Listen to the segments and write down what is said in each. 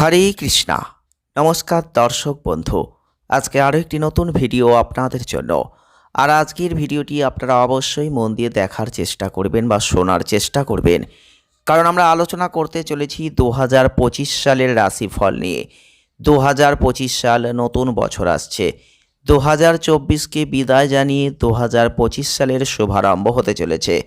হরে কৃষ্ণা। নমস্কার দর্শক বন্ধু। আজকে আরও একটি নতুন ভিডিও আপনাদের জন্য। আর আজকের ভিডিওটি আপনারা অবশ্যই মন দিয়ে দেখার চেষ্টা করবেন বা শোনার চেষ্টা করবেন। কারণ আমরা আলোচনা করতে চলেছি দু হাজার পঁচিশ সালের রাশিফল নিয়ে। দু হাজার পঁচিশ সাল নতুন বছর আসছে। দু হাজার চব্বিশকে বিদায় জানিয়ে দু হাজার পঁচিশ সালের শুভারম্ভ হতে চলেছে।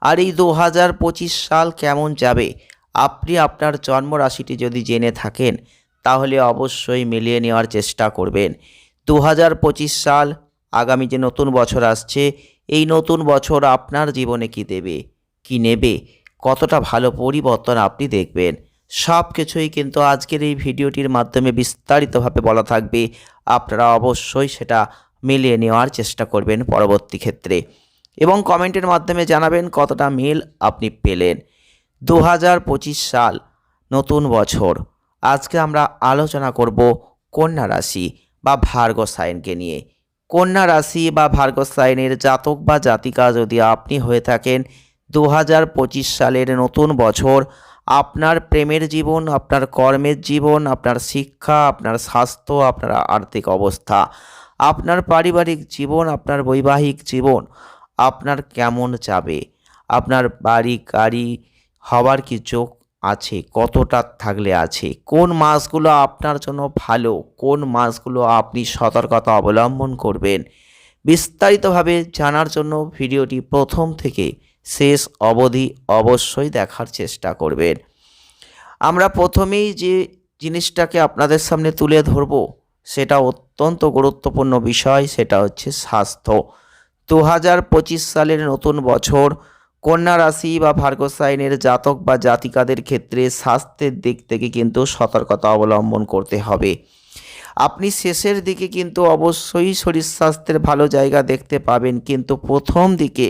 আর এই দু হাজার পঁচিশ সাল কেমন যাবে আপনি আপনার জন্ম রাশিটি যদি জেনে থাকেন, তাহলে অবশ্যই মিলিয়ে নেওয়ার চেষ্টা করবেন। দু হাজার পঁচিশ সাল, আগামী যে নতুন বছর আসছে, এই নতুন বছর আপনার জীবনে কি দেবে, কি নেবে, কতটা ভালো পরিবর্তন আপনি দেখবেন। সব কিছুই কিন্তু আজকের এই ভিডিওটির মাধ্যমে বিস্তারিতভাবে বলা থাকবে। আপনারা অবশ্যই সেটা মিলিয়ে নেওয়ার চেষ্টা করবেন পরবর্তী ক্ষেত্রে। এবং কমেন্টের মাধ্যমে জানাবেন কতটা মিল আপনি পেলেন। দু হাজার পঁচিশ সাল, নতুন বছর। আজকে আমরা আলোচনা করব কন্যা রাশি বা ভার্গ সাইনকে নিয়ে। কন্যা রাশি বা ভার্গ সাইনের জাতক বা জাতিকা যদি আপনি হয়ে থাকেন দু হাজার পঁচিশ সালের নতুন বছর আপনার প্রেমের জীবন, আপনার কর্মের জীবন, আপনার শিক্ষা, আপনার স্বাস্থ্য, আপনার আর্থিক অবস্থা, আপনার পারিবারিক জীবন, আপনার বৈবাহিক জীবন, আপনার কেমন যাবে? আপনার বাড়ি, গাড়ি হওয়ার কি চোখ আছে? কতটা থাকলে আছে? কোন মাসগুলো আপনার জন্য ভালো? কোন মাসগুলো আপনি সতর্কতা অবলম্বন করবেন? বিস্তারিতভাবে জানার জন্য ভিডিওটি প্রথম থেকে শেষ অবধি অবশ্যই দেখার চেষ্টা করবেন। আমরা প্রথমেই যে জিনিসটাকে আপনাদের সামনে তুলে ধরব, সেটা অত্যন্ত গুরুত্বপূর্ণ বিষয়, সেটা হচ্ছে স্বাস্থ্য। দু হাজার পঁচিশ সালের নতুন বছর কন্যা রাশি বা ভার্গ সাইনের জাতক বা জাতিকাদের ক্ষেত্রে স্বাস্থ্যের দিক থেকে কিন্তু সতর্কতা অবলম্বন করতে হবে। আপনি শেষের দিকে কিন্তু অবশ্যই শরীর স্বাস্থ্যের ভালো জায়গা দেখতে পাবেন, কিন্তু প্রথম দিকে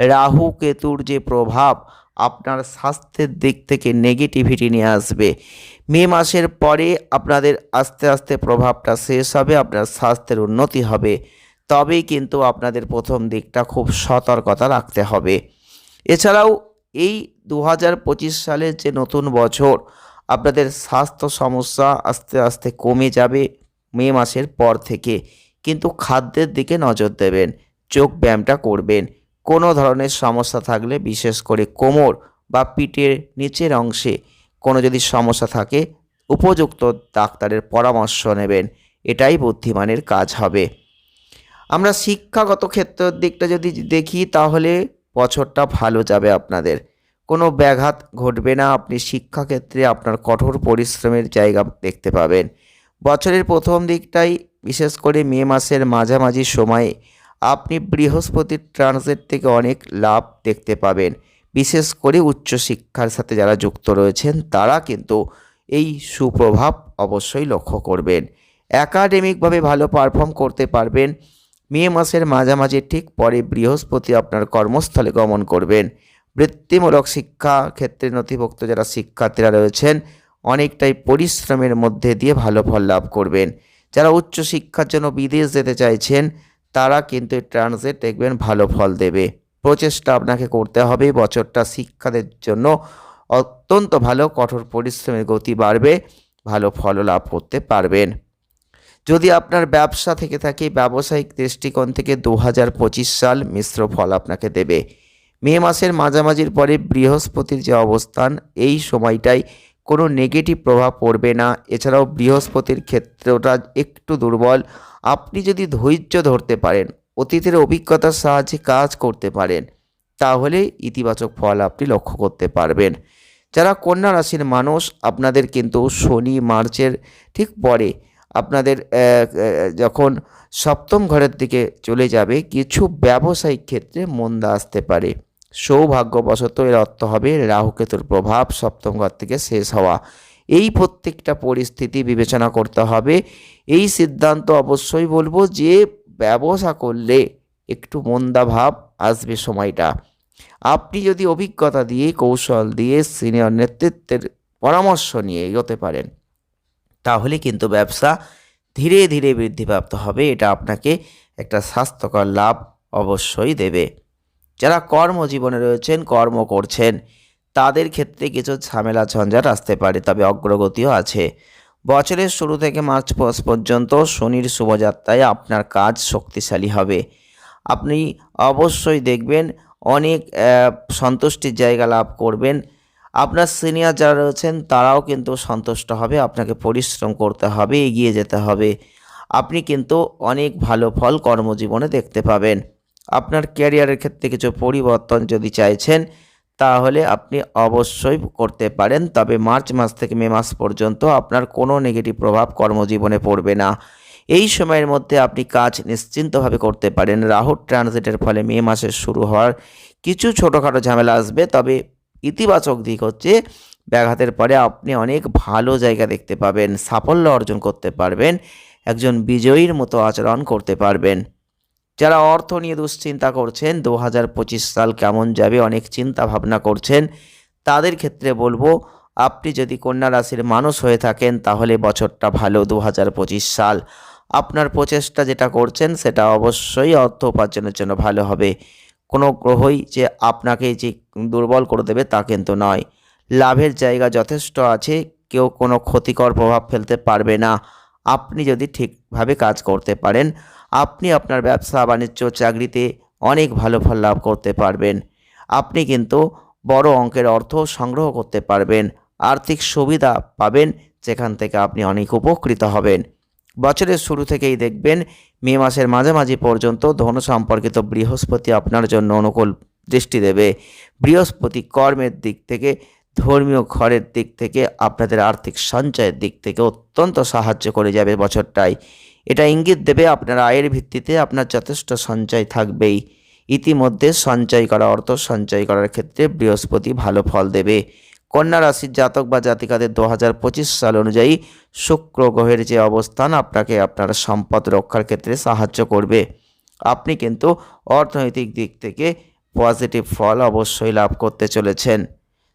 রাহু কেতুর যে প্রভাব, আপনার স্বাস্থ্যের দিক থেকে নেগেটিভিটি নিয়ে আসবে। মে মাসের পরে আপনাদের আস্তে আস্তে প্রভাবটা শেষ হবে, আপনার স্বাস্থ্যের উন্নতি হবে। তবেই কিন্তু আপনাদের প্রথম দিকটা খুব সতর্কতা রাখতে হবে। এছাড়াও এই দু হাজার পঁচিশ সালের যে নতুন বছর, আপনাদের স্বাস্থ্য সমস্যা আস্তে আস্তে কমে যাবে মে মাসের পর থেকে। কিন্তু খাদ্যের দিকে নজর দেবেন যোগ ব্যায়ামটা করবেন। কোনো ধরনের সমস্যা থাকলে, বিশেষ করে কোমর বা পিঠের নিচের অংশে কোনো যদি সমস্যা থাকে, উপযুক্ত ডাক্তারের পরামর্শ নেবেন। এটাই বুদ্ধিমানের কাজ হবে। আমরা শিক্ষাগত ক্ষেত্রের দিকটা যদি দেখি, তাহলে বছরটা ভালো যাবে আপনাদের। কোনো ব্যাঘাত ঘটবে না, আপনি শিক্ষাক্ষেত্রে আপনার কঠোর পরিশ্রমের জায়গা দেখতে পাবেন। বছরের প্রথম দিকটাই বিশেষ করে মে মাসের মাঝামাঝি সময়ে আপনি বৃহস্পতির ট্রানজিট থেকে অনেক লাভ দেখতে পাবেন। বিশেষ করে উচ্চশিক্ষার সাথে যারা যুক্ত রয়েছেন, তারা কিন্তু এই সুপ্রভাব অবশ্যই লক্ষ্য করবেন। একাডেমিকভাবে ভালো পারফর্ম করতে পারবেন মে মাসের মাঝামাঝি ঠিক পরে বৃহস্পতি আপনার কর্মস্থলে গমন করবেন। বৃত্তিমূলক শিক্ষা ক্ষেত্রে নথিভুক্ত যারা শিক্ষার্থীরা রয়েছেন, অনেকটাই পরিশ্রমের মধ্যে দিয়ে ভালো ফল লাভ করবেন। যারা উচ্চ শিক্ষার জন্য বিদেশ যেতে চাইছেন, তারা কিন্তু ট্রানজিট দেখবেন ভালো ফল দেবে। প্রচেষ্টা আপনাকে করতে হবে, বছরটা শিক্ষাদের জন্য অত্যন্ত ভালো, কঠোর পরিশ্রমের গতি বাড়বে, ভালো ফল লাভ করতে পারবেন। যদি আপনার ব্যবসা থেকে থাকে, ব্যবসায়িক দৃষ্টিকোণ থেকে দু হাজার পঁচিশ সাল মিশ্র ফল আপনাকে দেবে। মে মাসের মাঝামাঝির পরে বৃহস্পতির যে অবস্থান, এই সময়টাই কোনো নেগেটিভ প্রভাব পড়বে না। এছাড়াও বৃহস্পতির ক্ষেত্রটা একটু দুর্বল। আপনি যদি ধৈর্য ধরতে পারেন, অতীতের অভিজ্ঞতার সাহায্যে কাজ করতে পারেন, তাহলে ইতিবাচক ফল আপনি লক্ষ্য করতে পারবেন। যারা কন্যা রাশির মানুষ, আপনাদের কিন্তু শনি, মার্চের ঠিক পরে আপনাদের যখন সপ্তম ঘরের দিকে চলে যাবে, কিছু ব্যবসায়িক ক্ষেত্রে মন্দা আসতে পারে। সৌভাগ্যবশত এর অর্থ হবে রাহুকেতুর প্রভাব সপ্তম ঘর থেকে শেষ হওয়া। এই প্রত্যেকটা পরিস্থিতি বিবেচনা করতে হবে। এই সিদ্ধান্ত অবশ্যই বলব যে, ব্যবসা করলে একটু মন্দা ভাব আসবে সময়টা। আপনি যদি অভিজ্ঞতা দিয়ে, কৌশল দিয়ে সিনিয়র নেতৃত্বের পরামর্শ নিয়ে এগোতে পারেন তাহলে কিন্তু ব্যবসা ধীরে ধীরে বৃদ্ধিপ্রাপ্ত হবে। এটা আপনাকে একটা স্বাস্থ্যকর লাভ অবশ্যই দেবে। যারা কর্মজীবনে রয়েছেন, কর্ম করছেন, তাদের ক্ষেত্রে কিছু ঝামেলা ঝঞ্ঝাট আসতে পারে, তবে অগ্রগতিও আছে। বছরের শুরু থেকে মার্চ পর্যন্ত শনির শুভযাত্রায় আপনার কাজ শক্তিশালী হবে। আপনি অবশ্যই দেখবেন, অনেক সন্তুষ্টির জায়গা লাভ করবেন। আপনার সিনিয়র যারা রয়েছেন, তারাও কিন্তু সন্তুষ্ট হবে, আপনাকে পরিশ্রম করতে হবে, এগিয়ে যেতে হবে। আপনি কিন্তু অনেক ভালো ফল কর্মজীবনে দেখতে পাবেন। আপনার ক্যারিয়ারের ক্ষেত্রে কিছু পরিবর্তন যদি চাইছেন, তাহলে আপনি অবশ্যই করতে পারেন, তবে মার্চ মাস থেকে মে মাস পর্যন্ত আপনার কোনো নেগেটিভ প্রভাব কর্মজীবনে পড়বে না। এই সময়ের মধ্যে আপনি কাজ নিশ্চিন্তভাবে করতে পারেন। রাহুর ট্রানজিটের ফলে মে মাসের শুরু হওয়ার কিছু ছোটোখাটো ঝামেলা আসবে, তবে ইতিবাচক দিক হচ্ছে, ব্যাঘাতের পরে আপনি অনেক ভালো জায়গা দেখতে পাবেন, সাফল্য অর্জন করতে পারবেন, একজন বিজয়ীর মতো আচরণ করতে পারবেন। যারা অর্থ নিয়ে দুশ্চিন্তা করছেন দু পঁচিশ সাল কেমন যাবে, অনেক চিন্তা ভাবনা করছেন, তাদের ক্ষেত্রে বলব, আপনি যদি কন্যা রাশির মানুষ হয়ে থাকেন, তাহলে বছরটা ভালো দু পঁচিশ সাল। আপনার প্রচেষ্টা যেটা করছেন, সেটা অবশ্যই অর্থ উপার্জনের জন্য ভালো হবে। কোনো গ্রহই যে আপনাকে যে দুর্বল করে দেবে তা কিন্তু নয়। লাভের জায়গা যথেষ্ট আছে, কেউ কোনো ক্ষতিকর প্রভাব ফেলতে পারবে না। আপনি যদি ঠিকভাবে কাজ করতে পারেন, আপনি আপনার ব্যবসা, বাণিজ্য, চাকরিতে অনেক ভালো ফল লাভ করতে পারবেন। আপনি কিন্তু বড় অঙ্কের অর্থ সংগ্রহ করতে পারবেন। আর্থিক সুবিধা পাবেন, যেখান থেকে আপনি অনেক উপকৃত হবেন। বছরের শুরু থেকেই দেখবেন মে মাসের মাঝামাঝি পর্যন্ত ধন সম্পর্কিত বৃহস্পতি আপনার জন্য অনুকূল দৃষ্টি দেবে। বৃহস্পতি কর্মের দিক থেকে, ধর্মীয় ঘরের দিক থেকে, আপনাদের আর্থিক সঞ্চয়ের দিক থেকে অত্যন্ত সাহায্য করে যাবে বছরটায়। এটা ইঙ্গিত দেবে আপনার আয়ের ভিত্তিতে আপনার যথেষ্ট সঞ্চয় থাকবেই। ইতিমধ্যে সঞ্চয় করা অর্থ সঞ্চয় করার ক্ষেত্রে বৃহস্পতি ভালো ফল দেবে। কন্যা রাশির জাতক বা জাতিকাদের দু হাজার পঁচিশ সাল অনুযায়ী শুক্র গ্রহের যে অবস্থান, আপনাকে আপনার সম্পদ রক্ষার ক্ষেত্রে সাহায্য করবে। আপনি কিন্তু অর্থনৈতিক দিক থেকে পজিটিভ ফল অবশ্যই লাভ করতে চলেছেন।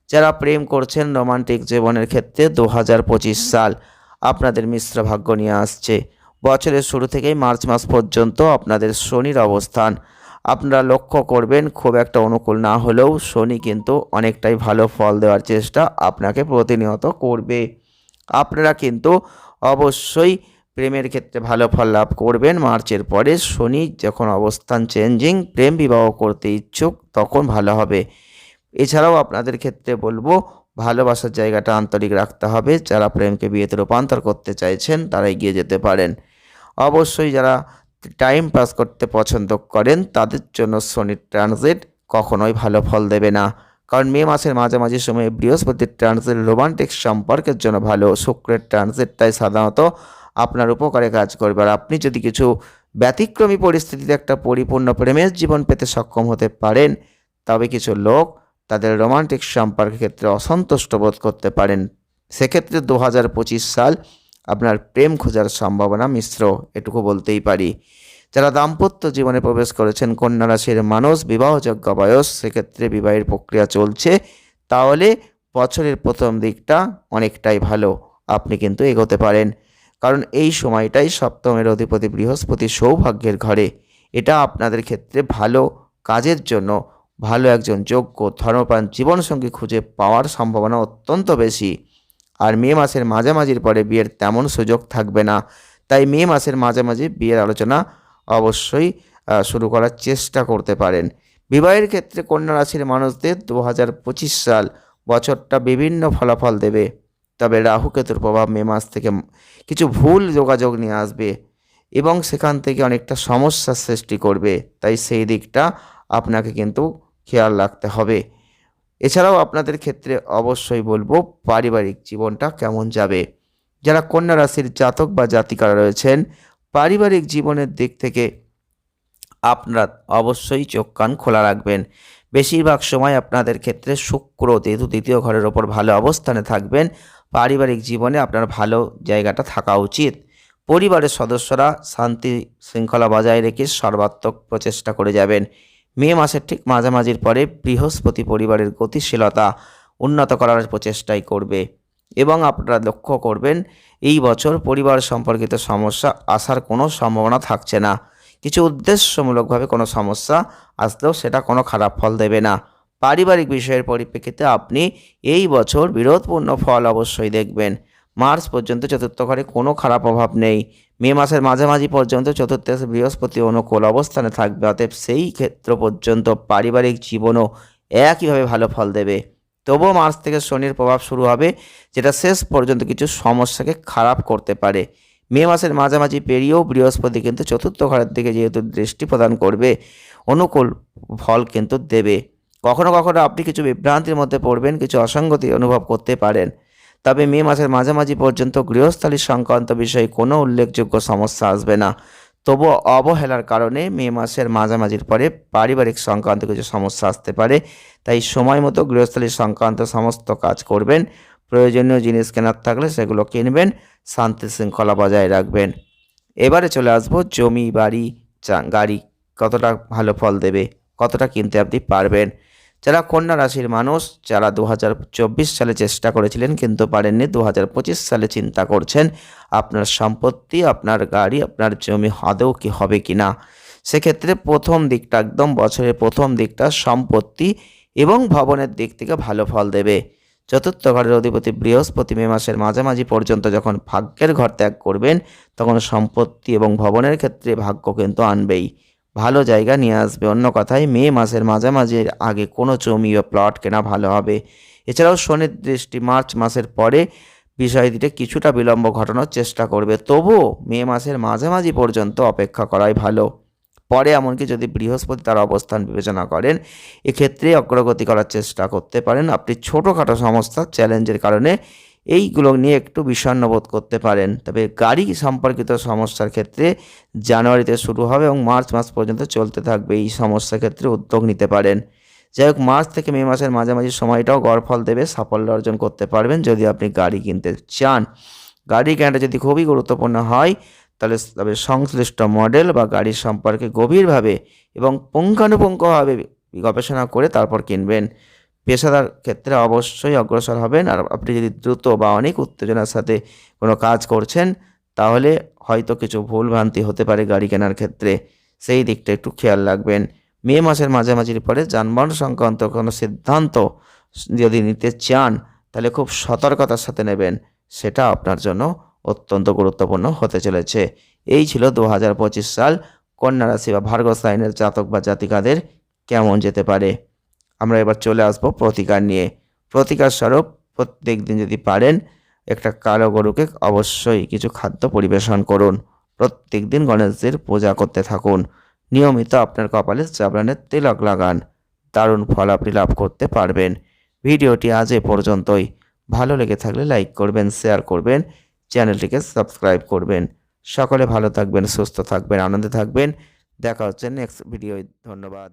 যারা প্রেম করছেন রোমান্টিক জীবনের ক্ষেত্রে দু হাজার পঁচিশ সাল আপনাদের মিশ্র ভাগ্য নিয়ে আসছে। বছরের শুরু থেকেই মার্চ মাস পর্যন্ত আপনাদের শনির অবস্থান। আপনারা লক্ষ্য করবেন, খুব একটা অনুকূল না হলেও শনি কিন্তু অনেকটাই ভালো ফল দেওয়ার চেষ্টা আপনাকে প্রতিনিয়ত করবে। আপনারা কিন্তু অবশ্যই প্রেমের ক্ষেত্রে ভালো ফল লাভ করবেন। মার্চের পরে শনি যখন অবস্থান চেঞ্জিং প্রেম বিবাহ করতে ইচ্ছুক, তখন ভালো হবে। এছাড়াও আপনাদের ক্ষেত্রে বলব, ভালোবাসার জায়গাটা আন্তরিক রাখতে হবে। যারা প্রেমকে বিয়েতে রূপান্তর করতে চাইছেন, তারা এগিয়ে যেতে পারেন। অবশ্যই যারা টাইম পাস করতে পছন্দ করেন, তাদের জন্য শনির ট্রানজিট কখনোই ভালো ফল দেবে না। কারণ মে মাসের মাঝামাঝি সময়ে বৃহস্পতির ট্রানজিট রোমান্টিক সম্পর্কের জন্য ভালো, শুক্রের ট্রানজিটটাই সাধারণত আপনার উপকারে কাজ করবে। আর আপনি যদি কিছু ব্যতিক্রমী পরিস্থিতিতে একটা পরিপূর্ণ প্রেমের জীবন পেতে সক্ষম হতে পারেন, তবে কিছু লোক তাদের রোমান্টিক সম্পর্কের ক্ষেত্রে অসন্তুষ্ট বোধ করতে পারেন। সেক্ষেত্রে দু হাজার পঁচিশ সাল আপনার প্রেম খোঁজার সম্ভাবনা মিশ্র, এটুকু বলতেই পারি। যারা দাম্পত্য জীবনে প্রবেশ করেছেন, কন্যা রাশির মানুষ বিবাহযোগ্য বয়স, সেক্ষেত্রে বিবাহের প্রক্রিয়া চলছে, তাহলে বছরের প্রথম দিকটা অনেকটাই ভালো, আপনি কিন্তু এগোতে পারেন। কারণ এই সময়টাই সপ্তমের অধিপতি বৃহস্পতি সৌভাগ্যের ঘরে। এটা আপনাদের ক্ষেত্রে ভালো কাজের জন্য, ভালো একজন যোগ্য ধর্মপ্রাণ জীবনসঙ্গী খুঁজে পাওয়ার সম্ভাবনা অত্যন্ত বেশি। আর মে মাসের মাঝামাঝির পরে বিয়ের তেমন সুযোগ থাকবে না। তাই মে মাসের মাঝামাঝি বিয়ের আলোচনা অবশ্যই শুরু করার চেষ্টা করতে পারেন। বিবাহের ক্ষেত্রে কন্যা রাশির মানুষদের দু হাজার পঁচিশ সাল বছরটা বিভিন্ন ফলাফল দেবে। তবে রাহু কেতুর প্রভাব মে মাস থেকে কিছু ভুল যোগাযোগ নিয়ে আসবে এবং সেখান থেকে অনেকটা সমস্যার সৃষ্টি করবে। তাই সেই দিকটা আপনাকে কিন্তু খেয়াল রাখতে হবে। এছাড়াও আপনাদের ক্ষেত্রে অবশ্যই বলব পারিবারিক জীবনটা কেমন যাবে? যারা কন্যা রাশির জাতক বা জাতিকারা রয়েছেন, পারিবারিক জীবনের দিক থেকে আপনারা অবশ্যই চোখ কান খোলা রাখবেন। বেশিরভাগ সময় আপনাদের ক্ষেত্রে শুক্র যেহেতু দ্বিতীয় ঘরের ওপর ভালো অবস্থানে থাকবেন। পারিবারিক জীবনে আপনার ভালো জায়গাটা থাকা উচিত। পরিবারের সদস্যরা শান্তি শৃঙ্খলা বজায় রেখে সর্বাত্মক প্রচেষ্টা করে যাবেন। মে মাসের ঠিক মাঝামাঝির পরে বৃহস্পতি পরিবারের গতিশীলতা উন্নত করার প্রচেষ্টাই করবে এবং আপনারা লক্ষ্য করবেন, এই বছর পরিবার সম্পর্কিত সমস্যা আসার কোনো সম্ভাবনা থাকছে না। কিছু উদ্দেশ্যমূলকভাবে কোনো সমস্যা আসলেও সেটা কোনো খারাপ ফল দেবে না। পারিবারিক বিষয়ের পরিপ্রেক্ষিতে আপনি এই বছর বিরোধপূর্ণ ফল অবশ্যই দেখবেন। মার্চ পর্যন্ত চতুর্থ ঘরে কোনো খারাপ প্রভাব নেই। মে মাসের মাঝামাঝি পর্যন্ত চতুর্থ বৃহস্পতি অনুকূল অবস্থানে থাকবে, অতএব সেই ক্ষেত্র পর্যন্ত পারিবারিক জীবনও একইভাবে ভালো ফল দেবে। তবুও মার্চ থেকে শনির প্রভাব শুরু হবে, যেটা শেষ পর্যন্ত কিছু সমস্যাকে খারাপ করতে পারে। মে মাসের মাঝামাঝি পেরিয়েও বৃহস্পতি কিন্তু চতুর্থ ঘরের দিকে যেহেতু দৃষ্টি প্রদান করবে, অনুকূল ফল কিন্তু দেবে। কখনো কখনো আপনি কিছু বিভ্রান্তির মধ্যে পড়বেন, কিছু অসঙ্গতি অনুভব করতে পারেন। তবে মে মাসের মাঝামাঝি পর্যন্ত গৃহস্থালী সংক্রান্ত বিষয়ে কোনো উল্লেখযোগ্য সমস্যা আসবে না। তবুও অবহেলার কারণে মে মাসের মাঝামাঝির পরে পারিবারিক সংক্রান্ত কিছু সমস্যা আসতে পারে, তাই সময় মতো গৃহস্থলী সংক্রান্ত সমস্ত কাজ করবেন, প্রয়োজনীয় জিনিস কেনার থাকলে সেগুলো কিনবেন, শান্তি শৃঙ্খলা বজায় রাখবেন। এবারে চলে আসব জমি, বাড়ি গাড়ি, কতটা ভালো ফল দেবে, কতটা কিনতে আপনি পারবেন? যারা কন্যা রাশির মানুষ, যারা দু হাজার চব্বিশ সালে চেষ্টা করেছিলেন কিন্তু পারেননি দু হাজার পঁচিশ সালে চিন্তা করছেন আপনার সম্পত্তি, আপনার গাড়ি, আপনার জমি আদৌ কি হবে কি না। সেক্ষেত্রে প্রথম দিকটা একদম বছরের প্রথম দিকটা সম্পত্তি এবং ভবনের দিক থেকে ভালো ফল দেবে। চতুর্থ ঘরের অধিপতি বৃহস্পতি মে মাসের মাঝামাঝি পর্যন্ত যখন ভাগ্যের ঘর ত্যাগ করবেন, তখন সম্পত্তি এবং ভবনের ক্ষেত্রে ভাগ্য কিন্তু আনবেই। ভালো জায়গা নিয়ে আসবে। অন্য কথায়, মে মাসের মাঝামাঝির আগে কোনো জমি বা প্লট কেনা ভালো হবে। এছাড়াও শনির দৃষ্টি মার্চ মাসের পরে বিষয়টিতে কিছুটা বিলম্ব ঘটানোর চেষ্টা করবে। তবুও মে মাসের মাঝামাঝি পর্যন্ত অপেক্ষা করাই ভালো। পরে এমনকি যদি বৃহস্পতি তার অবস্থান বিবেচনা করেন, এক্ষেত্রে অগ্রগতি করার চেষ্টা করতে পারেন। আপনি ছোটোখাটো সমস্যা চ্যালেঞ্জের কারণে এইগুলো নিয়ে একটু বিষণ্ণ বোধ করতে পারেন। তবে গাড়ি সম্পর্কিত সমস্যার ক্ষেত্রে জানুয়ারিতে শুরু হবে এবং মার্চ মাস পর্যন্ত চলতে থাকবে এই সমস্যার ক্ষেত্রে উদ্যোগ নিতে পারেন। যাই হোক, মার্চ থেকে মে মাসের মাঝামাঝি সময়টাও গড় ফল দেবে, সাফল্য অর্জন করতে পারবেন যদি আপনি গাড়ি কিনতে চান। গাড়ি কেনাটা যদি খুবই গুরুত্বপূর্ণ হয়, তাহলে তবে সংশ্লিষ্ট মডেল বা গাড়ির সম্পর্কে গভীরভাবে এবং পুঙ্খানুপুঙ্খভাবে গবেষণা করে তারপর কিনবেন। পেশাদার ক্ষেত্রে অবশ্যই অগ্রসর হবেন। আর আপনি যদি দ্রুত বা অনেক উত্তেজনার সাথে কোনো কাজ করছেন, তাহলে হয়তো কিছু ভুলভ্রান্তি হতে পারে গাড়ি কেনার ক্ষেত্রে। সেই দিকটা একটু খেয়াল রাখবেন। মে মাসের মাঝামাঝির পরে যানবাহন সংক্রান্ত কোনো সিদ্ধান্ত যদি নিতে চান, তাহলে খুব সতর্কতার সাথে নেবেন। সেটা আপনার জন্য অত্যন্ত গুরুত্বপূর্ণ হতে চলেছে। এই ছিল দু হাজার পঁচিশ সাল কন্যা রাশি বা ভার্গ সাইনের জাতক বা জাতিকাদের কেমন যেতে পারে। আমরা এবার চলে আসব প্রতিকার নিয়ে। প্রতিকার স্বরূপ প্রত্যেক দিন যদি পারেন, একটা কালো গরুকে অবশ্যই কিছু খাদ্য পরিবেশন করুন। প্রত্যেক দিন গণেশজির পূজা করতে থাকুন। নিয়মিত আপনার কপালে চাবড়ানের তিলক লাগান। দারুণ ফল আপনি লাভ করতে পারবেন। ভিডিওটি আজ এ পর্যন্তই। ভালো লেগে থাকলে লাইক করবেন, শেয়ার করবেন, চ্যানেলটিকে সাবস্ক্রাইব করবেন। সকলে ভালো থাকবেন, সুস্থ থাকবেন, আনন্দে থাকবেন। দেখা হচ্ছে নেক্সট ভিডিও ধন্যবাদ।